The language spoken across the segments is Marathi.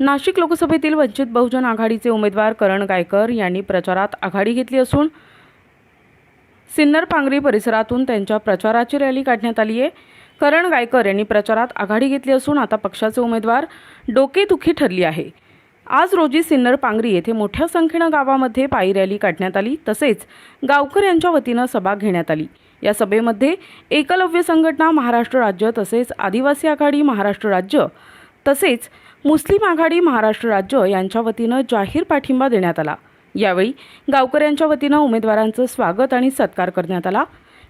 नाशिक लोकसभेतील वंचित बहुजन आघाडीचे उमेदवार करण गायकर यांनी प्रचारात आघाडी घेतली असून सिन्नर पांगरी परिसरातून त्यांच्या प्रचाराची रॅली काढण्यात आली आहे. करण गायकर यांनी प्रचारात आघाडी घेतली असून आता पक्षाचे उमेदवार डोकेदुखी ठरली आहे. आज रोजी सिन्नर पांगरी येथे मोठ्या संख्येनं गावामध्ये पायी रॅली काढण्यात आली. तसेच गावकर यांच्या वतीनं सभा घेण्यात आली. या सभेमध्ये एकलव्य संघटना महाराष्ट्र राज्य तसेच आदिवासी आघाडी महाराष्ट्र राज्य तसेच मुस्लिम आघाडी महाराष्ट्र राज्य यांच्या वतीनं जाहीर पाठिंबा देण्यात आला. यावेळी गावकऱ्यांच्या वतीनं उमेदवारांचं स्वागत आणि सत्कार करण्यात आला.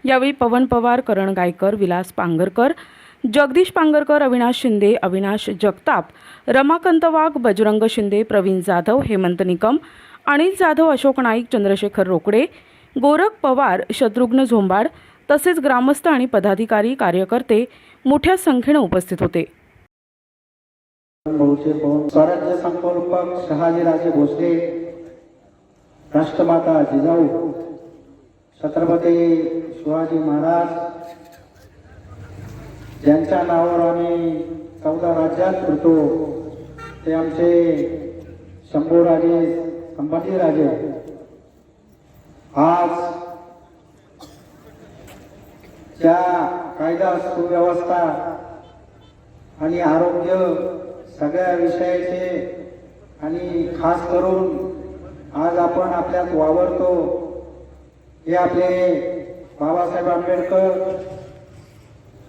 यावेळी पवन पवार करण गायकर विलास पांगरकर जगदीश पांगरकर अविनाश शिंदे अविनाश जगताप रमाकांत वाघ बजरंग शिंदे प्रवीण जाधव हेमंत निकम अनिल जाधव अशोक नाईक चंद्रशेखर रोकडे गोरख पवार शत्रुघ्न झोंबाड तसेच ग्रामस्थ आणि पदाधिकारी कार्यकर्ते मोठ्या संख्येनं उपस्थित होते. बहुचे स्वराज्य संकल्पक शहाजीराजे भोसले राष्ट्रमाता जिजाऊ छत्रपती शिवाजी महाराज ज्यांच्या नावावर आम्ही चौदा राज्यात फिरतो ते आमचे शंभूराजे संभाजीराजे. आज त्या कायदा सुव्यवस्था आणि आरोग्य सगळ्या विषयाचे आणि खास करून आज आपण आपल्यात वावरतो हे आपले बाबासाहेब आंबेडकर.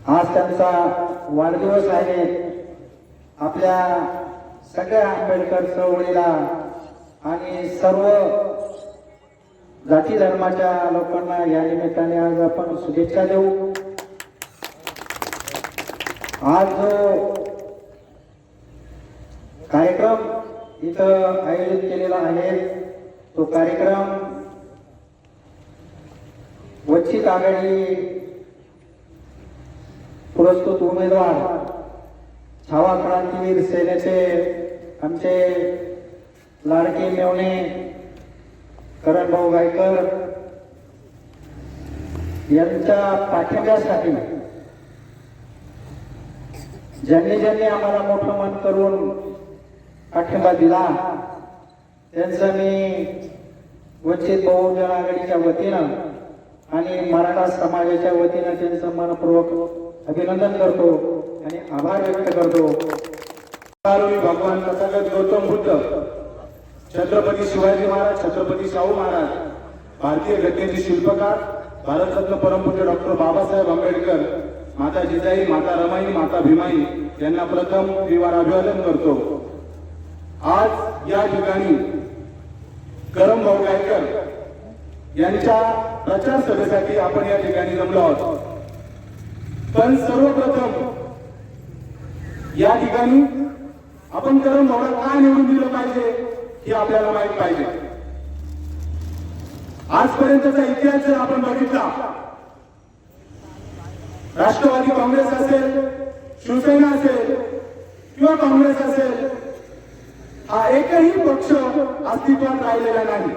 आज त्यांचा वाढदिवस आहे. आपल्या सगळ्या आंबेडकर चळवळीला आणि सर्व जाती धर्माच्या लोकांना या निमित्ताने आज आपण शुभेच्छा देऊ. आज जो कार्यक्रम इथं आयोजित केलेला आहे. तो कार्यक्रम वंचित आघाडी पुरस्कृत उमेदवार छावा क्रांतीवीर सेनेचे आमचे लाडके मेवणे करणभाऊ गायकर यांच्या पाठिंब्यासाठी ज्यांनी ज्यांनी आम्हाला मोठं मन करून पाठिंबा दिला. त्यांचं मी वंचित बहुजन आघाडीच्या वतीनं आणि मराठा समाजाच्या वतीनं त्यांचं मनपूर्वक अभिनंदन करतो आणि आभार व्यक्त करतो. भगवान तथागत गौतम बुद्ध छत्रपती शिवाजी महाराज छत्रपती शाहू महाराज भारतीय घटनेचे शिल्पकार भारतरत्न परमपूज्य डॉक्टर बाबासाहेब आंबेडकर माता जिजाई माता रमाई माता भीमाई यांना प्रथम त्रिवार अभिवादन करतो. आज या ठिकाणी करम भाऊ गायकर यांच्या प्रचार सभेसाठी आपण या ठिकाणी जमलो आहोत. पण सर्वप्रथम या ठिकाणी आपण करम भाऊला काय निवडून दिलं पाहिजे हे आपल्याला माहीत पाहिजे. आजपर्यंतचा इतिहास जर आपण बघितला राष्ट्रवादी काँग्रेस असेल शिवसेना असेल किंवा काँग्रेस असेल हा एकही पक्ष अस्तित्वात राहिलेला नाही.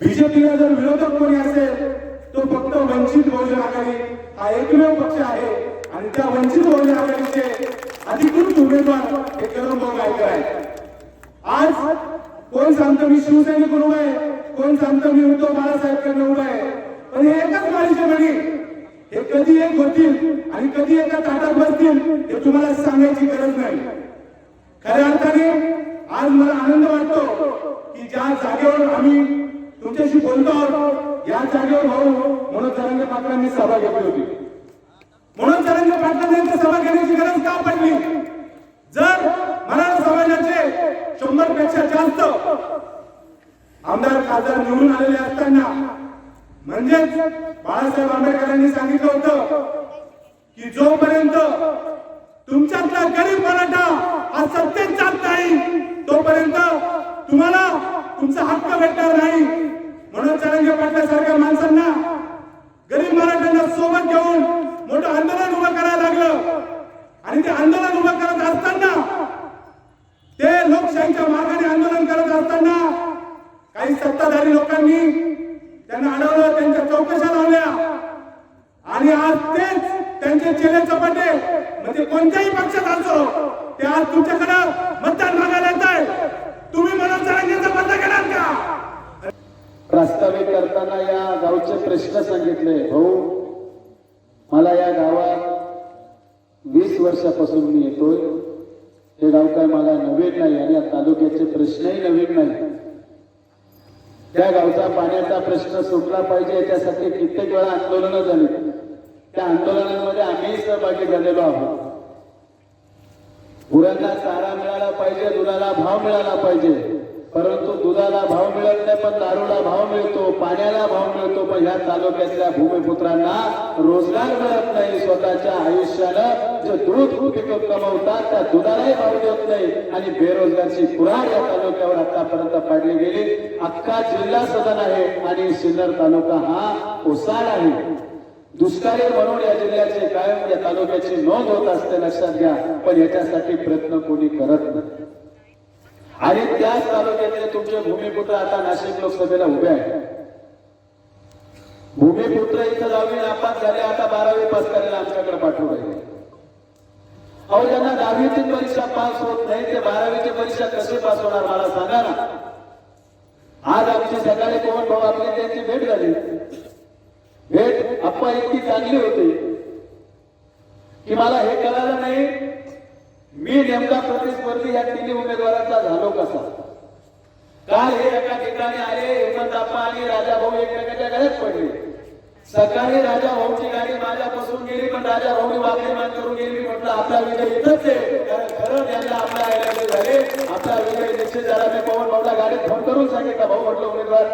बीजेपीला जर विरोधक कोणी असेल तो फक्त वंचित बहुजन आघाडी हा एकमेव पक्ष आहे. आणि त्या वंचित बहुजन आघाडीचे अधिकृत उमेदवार हे करणभाऊ गायकर आहेत. आज कोण सांगतो मी शिवसैनिक आहे कोण सांगतो मी उद्धव बाळासाहेब उभा आहे पण हे एकच माळीचे म्हणी हे कधी एक होतील आणि कधी एका ताटात बसतील हे तुम्हाला सांगायची गरज नाही खऱ्या अर्थाने आज मला आनंद वाटतो की ज्या जागेवर आम्ही तुमच्याशी बोलतो आहोत. या जागेवर भाऊ म्हणून तरंगे पाटलांनी सभा घेतली होती. म्हणून तरंगे पाटलांनी सभा घेण्याची गरज का पडली? जर मराठा समाजाचे शंभरपेक्षा जास्त आमदार खासदार निवडून आलेले असताना म्हणजेच बाळासाहेब आंबेडकरांनी सांगितलं होतं की जोपर्यंत तुमच्यातला गरीब मराठा हा सत्तेत जात नाही तोपर्यंत तुम्हाला तुमचा हक्क भेटणार नाही म्हणून चरंगे पाटल्यासारख्या माणसांना गरीब मराठ्यांना सोबत घेऊन मोठं आंदोलन उभं करायला लागलं आणि ते आंदोलन उभं करत असताना ते लोकशाहीच्या मार्गाने आंदोलन करत असताना काही सत्ताधारी लोकांनी त्यांना अडवलं त्यांच्या चौकशा लावल्या. आणि आज तेच त्यांचे चेले चपाटे म्हणजे कोणत्याही पक्षात असो ते आज तुमच्याकडे मतदान मागायला येत आहे तुम्ही मला जरांगेचा बंद केलात का? प्रास्ताविक करताना या गावचे प्रश्न सांगितले. भाऊ मला या गावात वीस वर्षापासून मी येतोय. हे गाव काय मला नवीन नाही आणि या तालुक्याचे प्रश्नही नवीन नाही. त्या गावचा पाण्याचा प्रश्न सुटला पाहिजे याच्यासाठी कित्येक वेळा आंदोलनं झाली. त्या आंदोलनांमध्ये आम्ही सहभागी झालेलो आहोत. गुरांना चारा मिळाला पाहिजे दुधाला भाव मिळाला पाहिजे. परंतु दुधाला भाव मिळत नाही पण दारूला भाव मिळतो पाण्याला भाव मिळतो पण ह्या तालुक्यातल्या भूमिपुत्रांना रोजगार मिळत नाही. स्वतःच्या आयुष्यानं जे दूध पिकं कमवतात त्या दुधालाही भाव देत नाही. आणि बेरोजगारची कुऱ्हाड या तालुक्यावर आतापर्यंत पाडली गेली. अख्खा जिल्हा सदन आहे आणि सिन्नर तालुका हा ओसाड आहे. दुष्काळी म्हणून या जिल्ह्याचे कायम या तालुक्याची नोंद होत असते लक्षात घ्या. पण याच्यासाठी प्रयत्न कोणी करत नाही. आणि त्याच तालुक्यातले तुमचे भूमिपुत्र आता नाशिक लोकसभेला उभे आहेत. भूमिपुत्र इथं दहावी नापास झाले आता बारावी पास करायला आमच्याकडे पाठवू राहिले. अहो ज्यांना दहावीची परीक्षा पास होत नाही ते बारावीची परीक्षा कशी पास होणार मला सांगा ना. आज आमची सकाळी पवन भाऊ आपली त्यांची भेट झाली. भेट अप्पा इतकी चांगली होती की मला हे कळालं नाही मी नेमका प्रतिस्पर्धी या तिन्ही उमेदवारांचा झालो कसा? काल हे एका ठिकाणी आले हेमंत अप्पा आणि राजा भाऊ एकमेकाच्या गळ्यात पडले. सकाळी राजा भाऊची गाडी माझ्यापासून गेली पण राजा भाऊनी वाकडी मान करून गेली. मी म्हटलं आपला विजय इथंच आहे. कारण खरं त्यांना आपला आयला झाले आपला विजय निश्चित झाला. मी पवन भाऊला गाडीत फोन करून सांगितलं. भाऊ म्हटलं उमेदवार